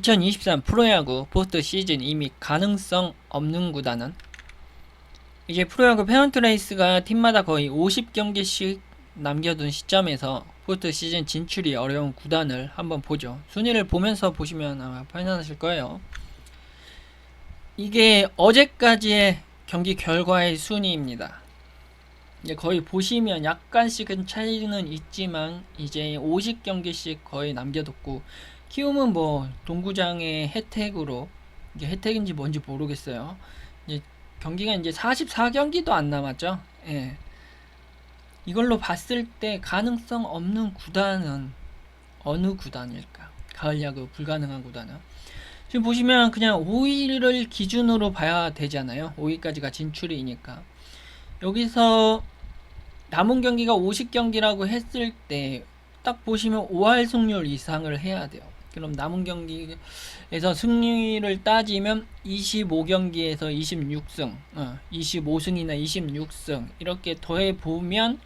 2023 프로야구 포스트 시즌 이미 가능성 없는 구단은 이제 프로야구 페넌트 레이스가 팀마다 거의 50경기씩 남겨둔 시점에서 포스트 시즌 진출이 어려운 구단을 한번 보죠. 순위를 보면서 보시면 아마 판단하실 거예요. 이게 어제까지의 경기 결과의 순위입니다. 이제 거의 보시면 약간씩은 차이는 있지만 이제 50경기씩 거의 남겨뒀고 키움은 뭐 동구장의 혜택으로 이게 혜택인지 뭔지 모르겠어요. 이제 경기가 이제 44경기도 안 남았죠. 예. 이걸로 봤을 때 가능성 없는 구단은 어느 구단일까? 가을 야구 불가능한 구단은 지금 보시면 그냥 5위를 기준으로 봐야 되잖아요. 5위까지가 진출이니까 여기서 남은 경기가 50경기라고 했을 때 딱 보시면 5할 승률 이상을 해야 돼요. 그럼 남은 경기에서 승률을 따지면 25경기에서 26승, 어, 25승이나 26승 이렇게 더해 보면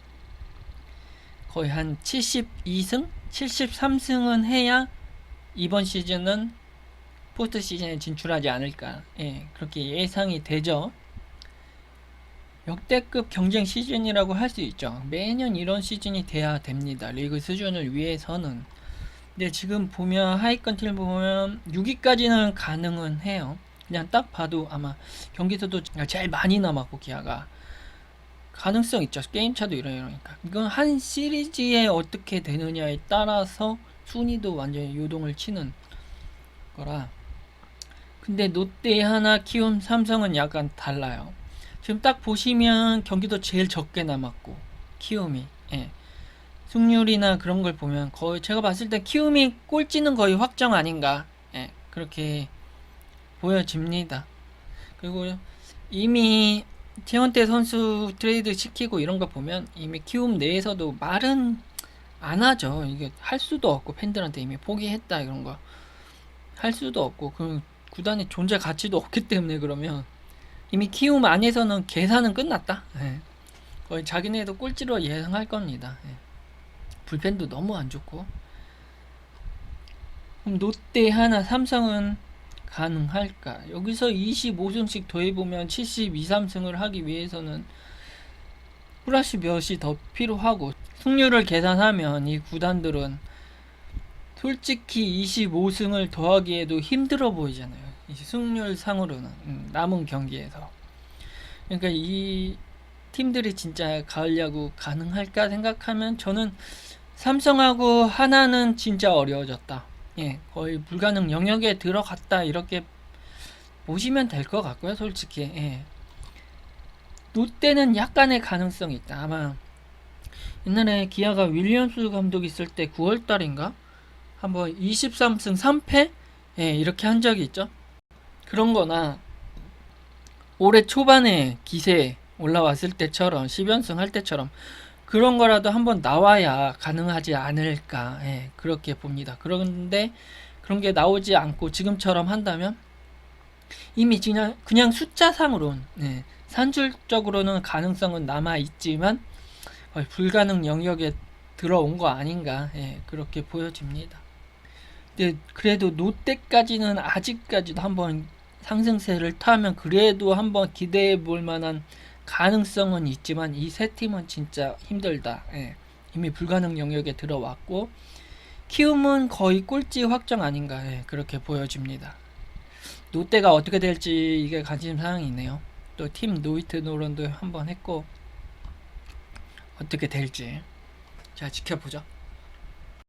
거의 한 72승, 73승은 해야 이번 시즌은 포스트 시즌에 진출하지 않을까. 예, 그렇게 예상이 되죠. 역대급 경쟁 시즌이라고 할 수 있죠. 매년 이런 시즌이 돼야 됩니다. 리그 수준을 위해서는. 근데 지금 보면 하위권 팀 보면 6위까지는 가능은 해요. 그냥 딱 봐도 아마 경기에서도 제일 많이 남았고 기아가 가능성 있죠. 게임 차도 이러니까. 이건 한 시리즈에 어떻게 되느냐에 따라서 순위도 완전히 요동을 치는 거라. 근데 롯데 하나 키움 삼성은 약간 달라요. 지금 딱 보시면 경기도 제일 적게 남았고 키움이 예. 승률이나 그런 걸 보면 거의 제가 봤을 때 키움이 꼴찌는 거의 확정 아닌가 예. 그렇게 보여집니다. 그리고 이미 최원태 선수 트레이드 시키고 이런 거 보면 이미 키움 내에서도 말은 안 하죠. 이게 할 수도 없고 팬들한테 이미 포기했다 이런 거 할 수도 없고 그 구단의 존재 가치도 없기 때문에 그러면 이미 키움 안에서는 계산은 끝났다. 예. 거의 자기네도 꼴찌로 예상할 겁니다. 예. 불펜도 너무 안 좋고. 그럼 롯데 하나 삼성은 가능할까? 여기서 25승씩 더해보면 72, 3승을 하기 위해서는 플러스 몇이 더 필요하고 승률을 계산하면 이 구단들은 솔직히 25승을 더하기에도 힘들어 보이잖아요. 이 승률 상으로는 음, 남은 경기에서 그러니까 이 팀들이 진짜 가을 야구 가능할까 생각하면 저는 삼성하고 하나는 진짜 어려워졌다. 예, 거의 불가능 영역에 들어갔다 이렇게 보시면 될 것 같고요, 솔직히. 예. 롯데는 약간의 가능성이 있다. 아마 옛날에 기아가 윌리엄스 감독 있을 때 9월 달인가 한번 23승 3패 예, 이렇게 한 적이 있죠. 그런 거나 올해 초반에 기세 올라왔을 때처럼 10연승 할 때처럼 그런 거라도 한번 나와야 가능하지 않을까 예, 그렇게 봅니다. 그런데 그런 게 나오지 않고 지금처럼 한다면 이미 그냥 그냥 숫자상으로는 예, 산술적으로는 가능성은 남아 있지만 거의 불가능 영역에 들어온 거 아닌가 예, 그렇게 보여집니다. 근데 그래도 롯데까지는 아직까지도 한번 상승세를 타면 그래도 한번 기대해 볼 만한 가능성은 있지만 이 세 팀은 진짜 힘들다. 예. 이미 불가능 영역에 들어왔고 키움은 거의 꼴찌 확정 아닌가 예, 그렇게 보여집니다. 롯데가 어떻게 될지 이게 관심 사항이네요. 또 팀 노이트 노런도 한번 했고 어떻게 될지 자 지켜보죠.